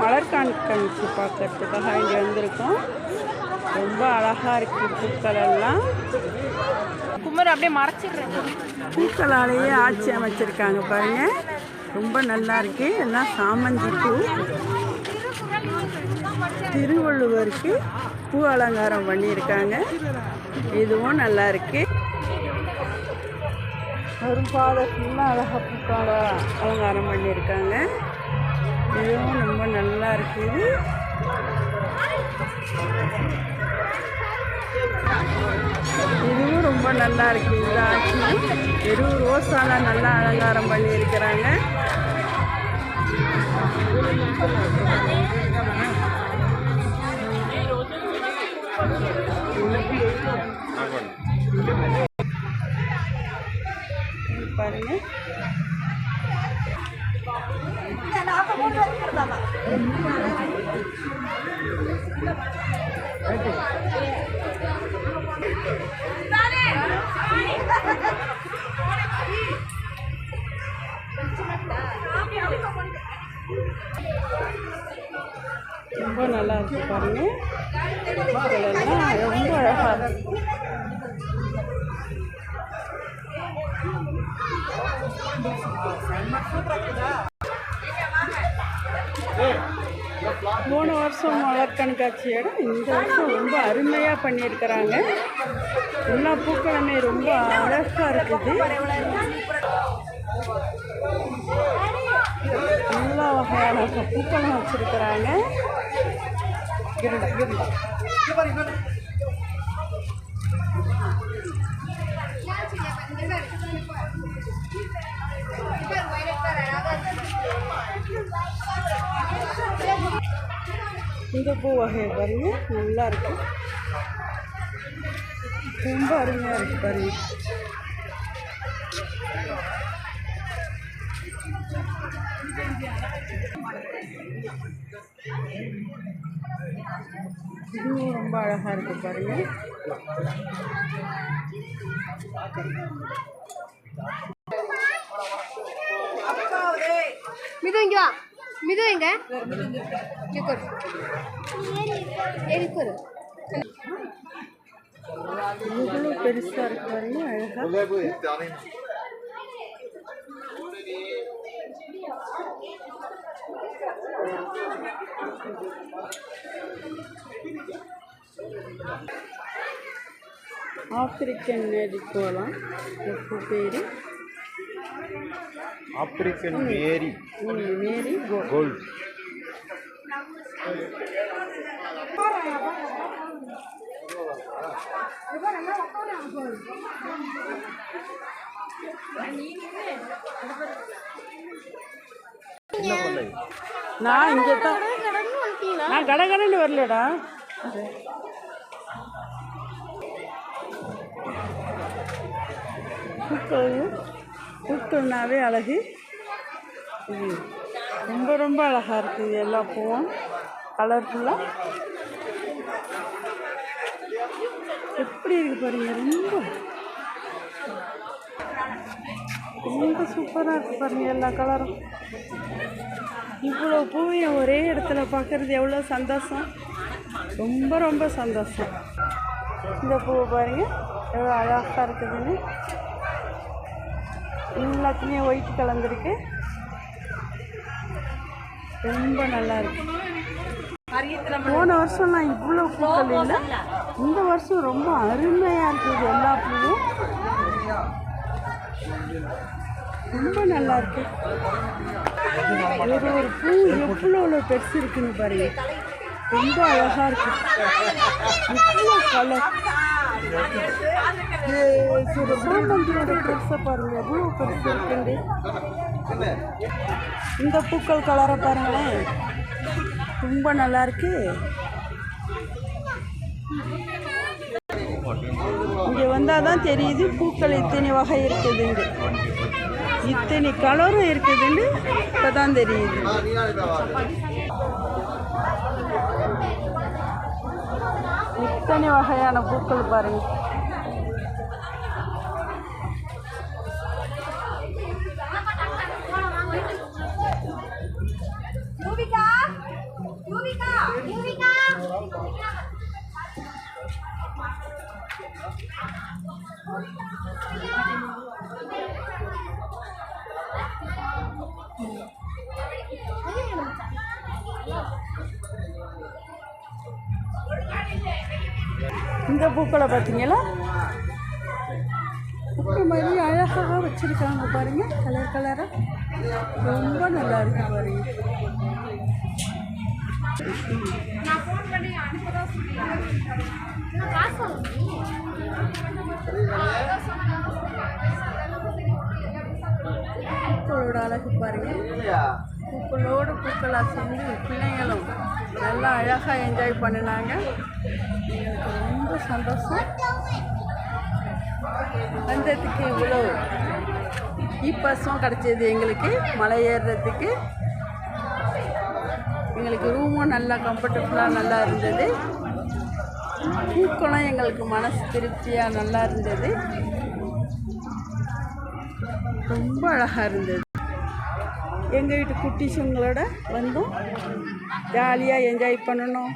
மலர் கண்காட்சி பார்க்கறதுக்காக இங்கே வந்திருக்கோம். ரொம்ப அழகாக இருக்குது பூக்கள் எல்லாம் குமர் அப்படியே மறைச்சிடுறேன். பூக்களாலேயே ஆட்சி அமைச்சிருக்காங்க பாருங்க. ரொம்ப நல்லா இருக்கு. எல்லாம் சாமந்தி பூ. திருவள்ளுவருக்கு பூ அலங்காரம் பண்ணியிருக்காங்க. இதுவும் நல்லா இருக்கு. கரும்பாலை ஃபுல்லாக அழகாக பூக்கால அலங்காரம் பண்ணியிருக்காங்க. இதுவும் ரொம்ப நல்லா இருக்குது இதுவும் ரொம்ப நல்லா இருக்கு இந்த ஆட்சியும் வெறும் ரோஸால நல்லா அலங்காரம் பண்ணியிருக்கிறாங்க. ரொம்ப நல்லா இருக்கு பாருங்க பூக்கள் எல்லாம் ரொம்ப அழகா இருக்கு போன வருஷம் மலர் கண்காட்சி இடம். இந்த வருஷம் ரொம்ப அருமையாக பண்ணியிருக்கிறாங்க. எல்லா பூக்களுமே ரொம்ப அழகாக இருக்குது. எல்லா வகையான பூக்களும் வச்சுருக்கிறாங்க. இந்த பூ வகை பாருங்க நல்லா இருக்கும் ரொம்ப அருமையாக இருக்கு பாருங்க இதுவும் ரொம்ப அழகாக இருக்கு பாருங்க மிதங்கா. இங்க வா மிது எங்க இங்க இவ்வளோ பெருசாக இருக்கு பாருங்க அழகாக ஆப்பிரிக்கன் மேரிக்கோலாம் எப்போ பேர்? ஆப்பிரிக்கன் மேரி. Marigold. நான் இங்கே தான். நான் கடகடன்னு வரலடா. பூக்கள் பூக்கள்னாவே அழகு. இது ரொம்ப ரொம்ப அழகாக இருக்குது எல்லா பூவும். கலர்ஃபுல்லாக எப்படி இருக்கு பாருங்க ரொம்ப. ரொம்ப சூப்பராக இருக்குது பாருங்கள் எல்லா கலரும் இவ்வளோ பூவையும் ஒரே இடத்துல பார்க்குறது எவ்வளோ சந்தோஷம். ரொம்ப ரொம்ப சந்தோஷம். இந்த பூவை பாருங்க எவ்வளோ அழகாக இருக்குதுன்னு. எல்லாத்துலேயும் ஒயிட் கலந்துருக்கு ரொம்ப நல்லா இருக்கு. போன வருஷம்லாம் இவ்வளோ பூக்கள் இல்லை. இந்த வருஷம் ரொம்ப அருமையாக இருக்குது எல்லா பூவும். ரொம்ப நல்லா இருக்கு. ஒரு ஒரு பூ எவ்வளோ எவ்வளோ பெருசு இருக்குன்னு பாருங்க. ரொம்ப அழகாக இருக்கு. இவ்வளோ கலர் சாமந்தியோட பெருசை பாருங்க எவ்வளோ பெருசு இருக்குண்டு இந்த பூக்கள் கலரை பாருங்களேன். ரொம்ப நல்லா இருக்கு. இங்கே வந்தால் தான் தெரியுது பூக்கள் இத்தனை வகை இருக்குதுண்டு இத்தனை கலரும் இருக்குதுன்னு இப்போ தான் தெரியுது. இத்தனை வகையான பூக்கள் பாருங்க. இந்த பூக்களை பார்த்தீங்களா? பூக்கள் மாதிரி அழகாக வச்சுருக்காங்க பாருங்க. கலர் கலராக ரொம்ப நல்லா இருக்கு பாருங்க. பூக்களோட அழகு பாருங்க. பூக்களோடு பூக்களாக சேர்ந்து பிள்ளைங்களும் நல்லா அழகாக என்ஜாய் பண்ணினாங்க. எனக்கு ரொம்ப சந்தோஷம். வந்ததுக்கு இவ்வளோ. இப்பாசம் கிடச்சிது எங்களுக்கு மலை ஏறுறதுக்கு எங்களுக்கு ரூமும் நல்லா கம்ஃபர்டபுளாக நல்லா இருந்தது பூக்களும் எங்களுக்கு மனசு திருப்தியாக நல்லா இருந்தது ரொம்ப அழகாக இருந்தது. எங்கள் வீட்டு குட்டிஸுங்களோட வந்தும் ஜாலியாக என்ஜாய் பண்ணணும்.